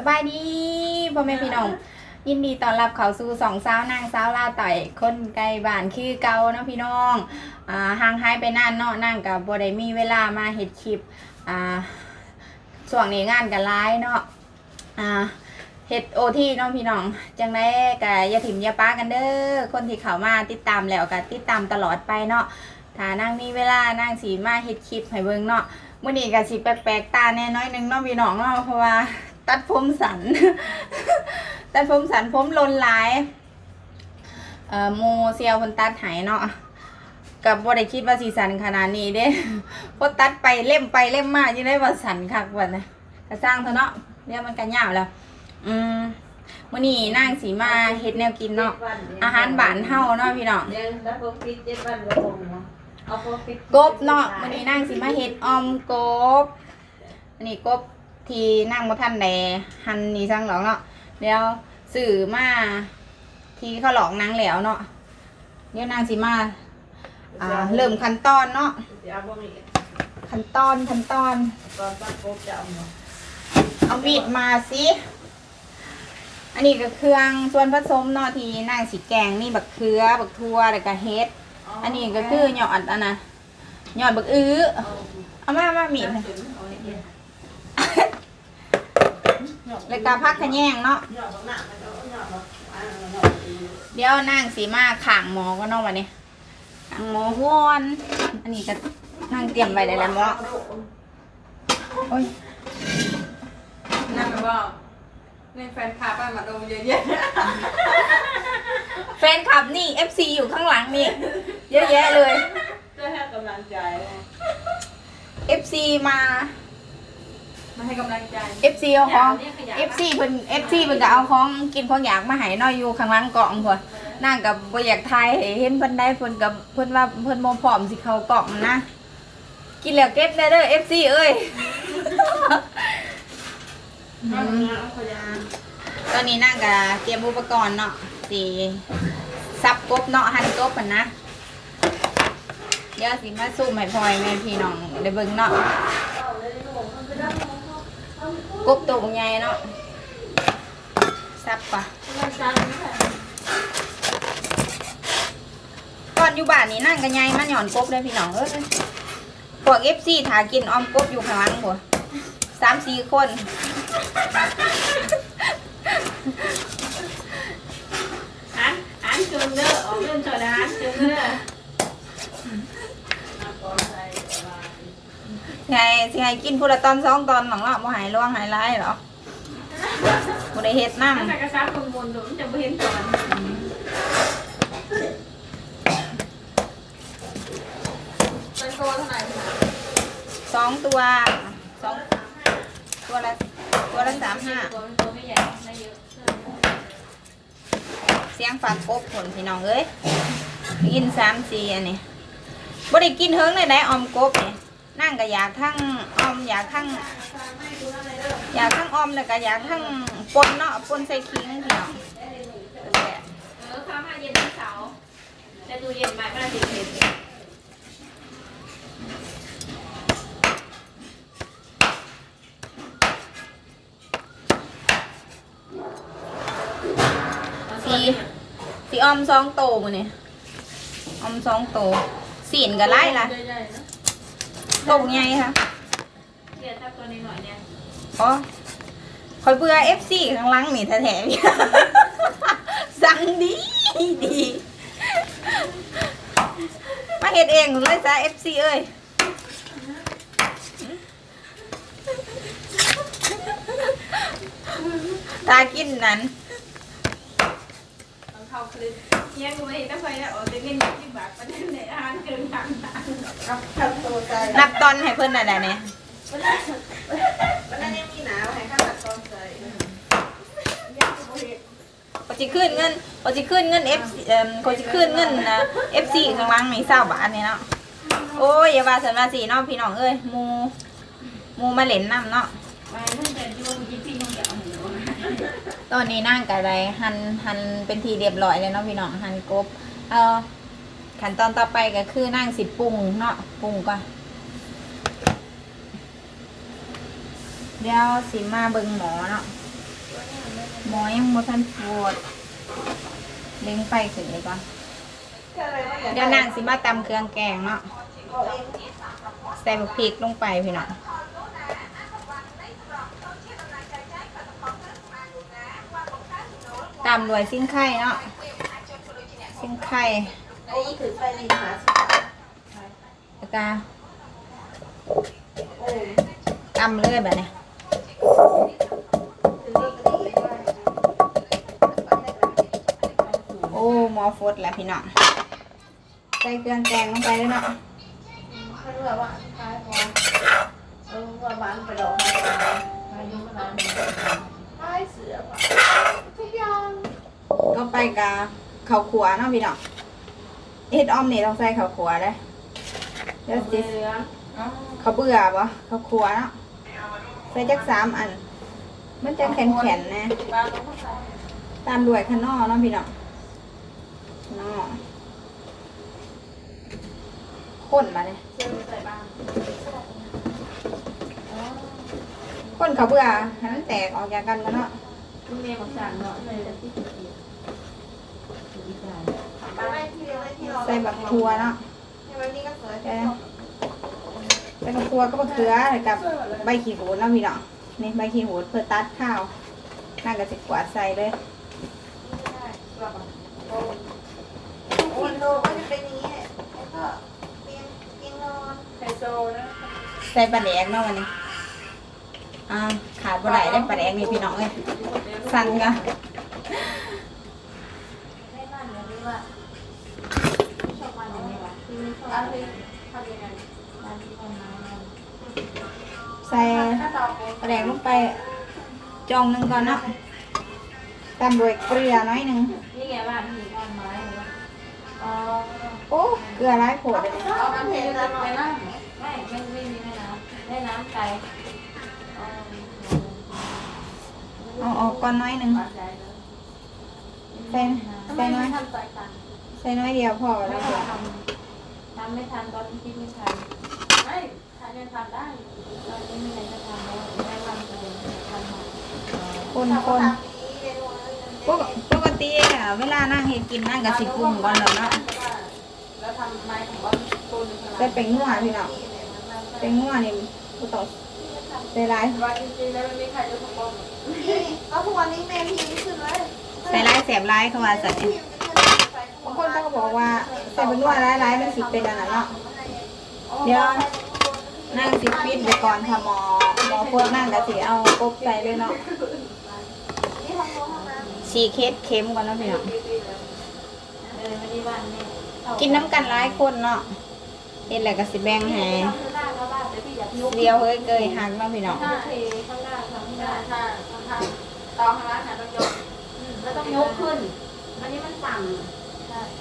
สบายดีพ่อแม่พี่น้อง ยินดีต้อนรับเข้าสู่สองสาวนางสาวลาวต่อยคนไกลบ้านคือเกาเนาะพี่น้องอ่าห่างหายไปนานเนาะนั่งกับบ่ได้มีเวลามาเฮ็ดคลิปอ่าช่วงนี้งานก็หลายเนาะอ่าเฮ็ดโอทีเนาะพี่น้องจังได้ก็อย่าถิ่มยาป้ากันเด้อคนที่เข้ามาติดตามแล้วก็ติดตามตลอดไปเนาะถ้านางมีเวลานางสีมาเฮ็ดคลิปให้เบิ่งเนาะมื้อนี้ก็สิแปลกๆตาแน่น้อยหนึงเนาะพี่น้องเนาะเพราะว่า ตัดผมสัน ตัดผมสันผมลนหลายเอ่อโมเซียวคนตัดใหายเนาะกับบ่ได้คิดว่าสีสันขนาดนี้เด้พอตัดไปเล่มไปเล่มมายังได้ว่าสันคักว่านะกระสร้างเถอะเนาะเดี๋ยวมันกันยาวแล้ว อืมมื้อนี้นางสีมาเฮ็ดแนวกินเนาะอาหารบ้านเฮาเนาะพี่น้องเดี๋ยวแล้วพอปิดเจ็ดวันก็คงเนาะเอาพอปิดกบเนาะวันนี้นั่งสิมาเฮ็ดออมกบอันนี้กบ ที่นั่งบ่ทันแดหันนี่สั่งหรอกเนาะเดี๋ยวสื่อมาที่เขาหลอกนางแล้วเนาะเดี๋ยวนางสิมาอ่าเริ่มขั้นตอนเนาะขั้นตอนขั้นตอนตอนตัดปุ๊บจะเอาเอามีดมาสิอันนี้ก็เครื่องส่วนผสมเนาะที่นางสิแกงนี่บักเขือบักทั่วแล้วก็เฮ็ด อันนี้ก็คือหยอดอันนะหยอดบักอื้อเอามามามีด เอาไว้เดี๋ยว แล้วก็พักขะแยงเนาะหยอดบักหน้ามันก็หยอดบักอ่าหยอดอีกเดี๋ยวนั่งสีมาข่างหมอก็เนาะวันนี้ข่างหมอห้วนอันนี้ก็นั่งเตรียมไว้ได้แล้วหมอโอ้ยนั่งบอกในแฟนคลับอะมาดูเยอะแยะแฟนคลับนี่ FC อยู่ข้างหลังนี่เยอะแยะเลยจะให้กำลังใจเลย FC มา มาให้กำลังใจ FC เอาของ FC เพิ่น FC เพิ่นก็เอาของกินของอยากมาให้เนาะอยู่ข้างหลังกล่องพุ่นนั่งกับบ่อยากทายให้เห็นเพิ่นได้เพิ่นกับเพิ่นว่าเพิ่นบ่พร้อมสิเข้ากล่องนะ กินแล้วเก็บได้เด้อ FC เอ้ย เอาเอาขยะตอนนี้นั่งกับเตรียมอุปกรณ์เนาะสีซับกบเนาะหั่นกบกันนะ เดี๋ยวสิมาสู้ให้พลอยแม่พี่น้องได้เบิ่งเนาะ กบตัวใหญ่เนาะซับปะก่อนอยู่บ้านนี้นั่งกันใหญ่มันหย่อนกบเลยพี่น้องเอ้ยพวกเอฟซีถากินออมกบอยู่ข้างหลังบ่สามสี่คนหันหันจุนเด้อออกเรื่องจอดหันจุนเด้อ ไงสิให้กินพูละตอนสองตอนหลังละบ่หายร่วงหายร้ายหรอบ่ได้เฮ็ดถ้าน้ำจะกระซับคนบนหนุนจะไม่เห็นก่อนเป็นโตเท่าไหร่สองตัวสองตัวละตัวละสามห้าตัวเป็นโตไม่ใหญ่ไม่เยอะเสียงฝากกบผลพี่น้องเอ้ยกินสามสี่อันนี้บ่ได้กินเฮิงเลยได้ออมกบเนี่ย นั่งก็อยากทั้งออมอยากทั้งอยากทั้งออมแล้วก็อยากทั้งปนเนาะปนใส่ขิงพี่น้องเออข้าวมาเย็นวันเสาร์แต่ตู้เย็นมาก็ได้สิบเห็นสีสีออมสองโตมื้อนี่ออมสองโตสีนก็ไล่ละ ใหญ่ๆนะโตใหญ่ค่ะเดี๋ยวถ้าตัวนี้หน่อยเนี่ยอ๋อคอยเบื่อ FC ข้างหลังนี่แท้ๆสั่งดีดีมาเฮ็ดเองเลยจ้ะ FC เอ้ยตากินนั้นต้องเข้าคลิปเที่ยงวันนี้ต้องไปแล้วออกจะเงินยี่บาทประเด็นในอาหารเกินทาง ทำตัวใจนับตอนให้เพิ่อนอะไรเนี่ยวันนั้นยังมีหนาวให้ข้าวตัดตอนใจยังไม่เห็นเขาสิขึ้นเงินเขาสิขึ้นเงิน F เอ่อเขาสิขึ้นเงินนะ FC ข้างหลังนี่เศร้าบาทนี่เนาะโอ้ยอย่าว่าสันว่าสีเนาะพี่น้องเอ้ยมูมูมาเล่นน้ำเนาะตอนนี้นั่งกับอะไรหันหันเป็นทีเรียบร้อยเลยเนาะพี่น้องหันกบ เอ่อ ขั้นตอนต่อไปก็คือนั่งสิปรุงเนาะปรุงก่อนเดี๋ยวสิมาเบิ่งหมอเนาะหมอยังบ่ทันปวดเล็งไฟขึ้นเลยก่อนเดี๋ยวนางสิมาตำเครื่องแกงเนาะใส่บักพริกลงไปพี่น้องตำด้วยซิ่งไข่เนาะซิ่งไข่ ไอ้ถือไปในหาสิแล้วก็โอ้ยตำเลยแบบนี้ถือนี่ก็ดีว่าโอ้หมอฟดแล้วพี่น้องใส่เครื่องแกงลงไปเลยเนาะเขารู้ว่าคล้ายพอเออว่าบ้านไปดอกอายุขนาดนี้คล้ายเสือว่ะทุกอย่างก็ไปกับข้าวขัวเนาะพี่น้อง เฮ็ดออมนี่ต้องใส่ข้าวขัวเลยเดี๋ยวสิเหลืองอ๋อเขาเบื่อปะเขาครัวเนาะใส่จักสามอัน มันจะแข็งแข็งๆนะบ้านต้องเข้าใจตามด้วยขนอเนาะพี่น้องนอข้นมาเนี่ยเชื่อใส่บ้านอ๋อข้นเขาเบื่อให้มันแตกออกจากกันกันเนาะคุณเมย์ของฉันเนาะเลยจะที่สุด ใส่บักทัวเนาะใบนี้ก็สวยใส่บักทัวก็บักเขือกับใบขี้โหดเนาะพี่น้องนี่ใบขี้โหดเพื่อตัดข้าวน่าก็จะกวาดใส่เลยโอ้โหก็จะเป็นอย่างนี้แล้วก็เตียงเตียงนอนไฮโซนะใส่ปลาแดกเนาะวันนี้อ่าขาดบ่ได้ได้ปลาแดกนี่พี่น้องเอ้ยสั่นกะ ใส่ถ้าต่อไปปลาแดกลงไปจองหนึ่งก่อนเนาะตามด้วยเกลือน้อยหนึ่งนี่ไงบ้านที่บ้านไม้อ๋อโอ้เกลือร้ายโผดเลยเอาน้ำเห็ดไปนั่งไม่ไม่ไม่มีแม่น้ำแม่น้ำไกลอ๋อเอาออกก่อนน้อยหนึ่งปัจจัยเลยใส่ใส่น้อยทำใจกันใส่น้อยเดียวพอแล้แล้ววก็เดี๋ยว ทำทำไม่ทันตอนที่คิดไม่ทันไม่ทันยังทำได้ตอนนี้มีอะไรจะทำแล้วแม่ทำเลยทำมาคนคนปกปกติอะเวลานั่งเฮ็ดกินนั่งกับสิปรุงก่อนแล้วเนาะแล้วทำไม้ของว่าต้นใส่เป็นงัวพี่น้องเป็นงัวนี่บ่ต้องใส่ร้ายว่าจริงๆแล้วมันไม่ใครจะทำบ้างก็ทุกวันนี้แม่พี่ไม่ขึ้นเลยใส่ร้ายแสบร้ายเขาว่าใส่บาง คนเขาก็บอกว่าใส่เป็นงัวร้ายร้ายมันสิเป็นอันนั้นเนาะเดี๋ยวนั่งสิปิดไปก่อนค่ะหมอหมอพวกนั่งก็สิเอากบใส่เลยเนาะนี่ห้องน้ำห้องน้ำชีเคสเค็มก่อนเนาะพี่น้องเออไม่ได้บ้านนี่กินน้ำกันหลายคนเนาะเฮ็ดแหล้วก็สิแบ่งให้ข้างล่างข้างล่างแต่พี่อยากยกเดียวเฮ้ยเกยหักเนาะพี่น้องถ้าเทข้างล่างข้างล่างถ้าถ้าตองข้างล่ะต้องยกแล้วต้องยกขึ้นอันนี้มันต่ำ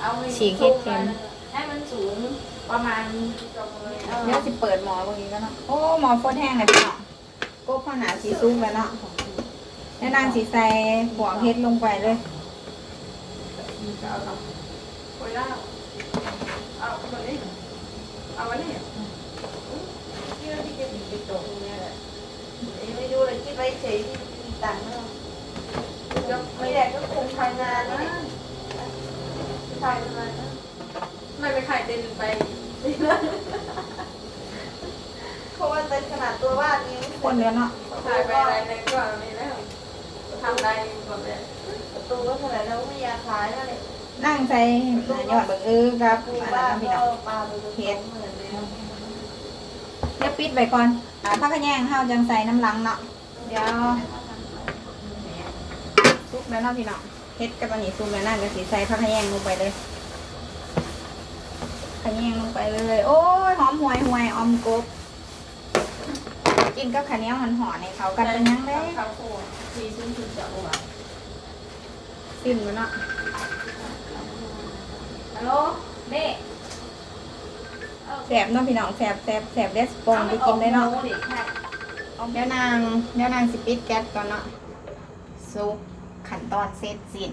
เอาให้ให้มันสูงประมาณเดี๋ยวสิเปิดหมอเมื่อกี้ก็เนาะโอ้หมอโฟดแห้งเลยพี่น้องกบข้าวหนาสีซุกแล้วเนาะแล้วนางสีใส่หัวเพชรลงไปเลยคุยแล้วเอาวันนี้เอาวันนี้ที่เราที่จะติดตัวตรงนี้แหละไม่ดูเลยคิดไว้เฉยมีตังค์แล้วไม่ได้ก็คงทำงานนะ ทำงานนะไม่ไปขายเต็นไปเพราะว่าเป็นขนาดตัวบ้านนี้คนเดียวเนาะขายไปอะไรในก็มีแล้วทำได้ก่อนเลยประตูก็เท่าไหร่แล้วไม่อยากขายแล้วเลยนั่งใส่หายอดเบอร์เออครับปูอันบ้านั้นนเนาะพี่ก็น้องปลาไปดูเหมือนเลยเดี๋ยวปิดไปก่อนอ่าพักขะแยงข้าวจังใส่น้ำลังเนาะเดี๋ยวซุกแล้วเนาะพี่น้อง เฮ็ดกับอันนี้ซุกแล้วนั่นก็สีใส่พักขะแยงลงไปเลยขะแยงลงไปเลย โอ้ยหอมหวยหวยออมกบกินกับข้าวเหนียวหอนๆในเขากันเป็นยังไงข้าวโพดทีซึ่งคุณจะเอาอะซิมกันเนาะฮัลโหลเม่แสบเนาะพี่น้องแสบแสบแสบเดสปงไปกินได้เนาะเด็กค่ะเดี๋ยวนางเดี๋ยวนางสิปิดแก๊สก่อนเนาะซุป ขั้นตอนเสร็จสิ้น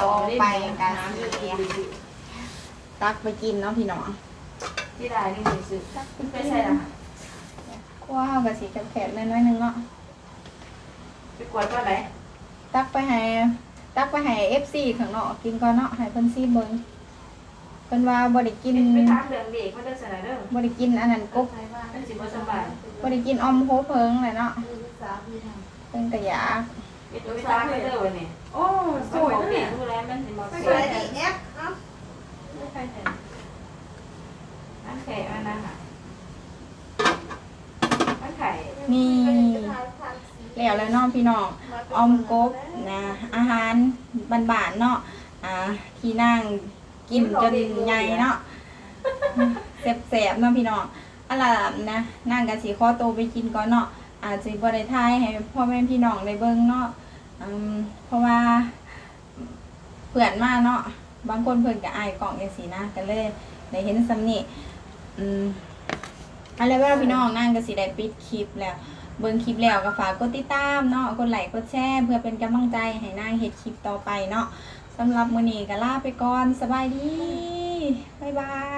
ต่อไปกันตักไปกินเนาะพี่น้องที่ได้นี่ซื้อไม่ใช่ละว้าวกะสิแคบๆน้อยๆนึงเนาะไปกวดว่าไหนกตักไปให้ตักไปให้ FC ข้างนอกกินก่อนเนาะให้เพิ่นซีเบิ่งเพิ่นว่าบ่ได้กินไปถามเรื่องเด็กมันจะเสนอเด้อบ่ได้กินอันนั้นกบมันสิบ่สบายบ่ได้กินออมโหเพิงเลยเนาะเพิ่นก็อยาก ไปดูไปถามเพิ่นเด้อวันนี้โอ้สวยนะเนี่เนี่ยยดูแลมันสิบ่สสววยยดีแอปเนาะอันแข่อันนั้นน่ะอันไข่นี่แล้วแล้วเนาะพี่น้องออมกบนะอาหารบ้านๆเนาะอ่าที่นั่งกินจนใหญ่เนาะแสบๆเนาะพี่น้องอะล่ะนะนั่งกันสิขอโตวไปกินก่อนเนาะอาจสิบ่ได้ทายให้พ่อแม่พี่น้องได้เบิ่งเนาะอืม เพราะว่าเพื่อนมาเนาะบางคนเพิ่อนก็อายกล่องจังซี่นะก็เลยได้เห็นสำนี้อืมอะไรว่าพี่น้องนั่งก็สิได้ปิดคลิปแล้วเบิ่งคลิปแล้วก็ฝากกดติดตามเนาะกดไลค์กดแชร์เพื่อเป็นกำลังใจให้นางเฮ็ดคลิปต่อไปเนาะสำหรับมื้อนี้ก็ลาไปก่อนสบายดีบ๊ายบาย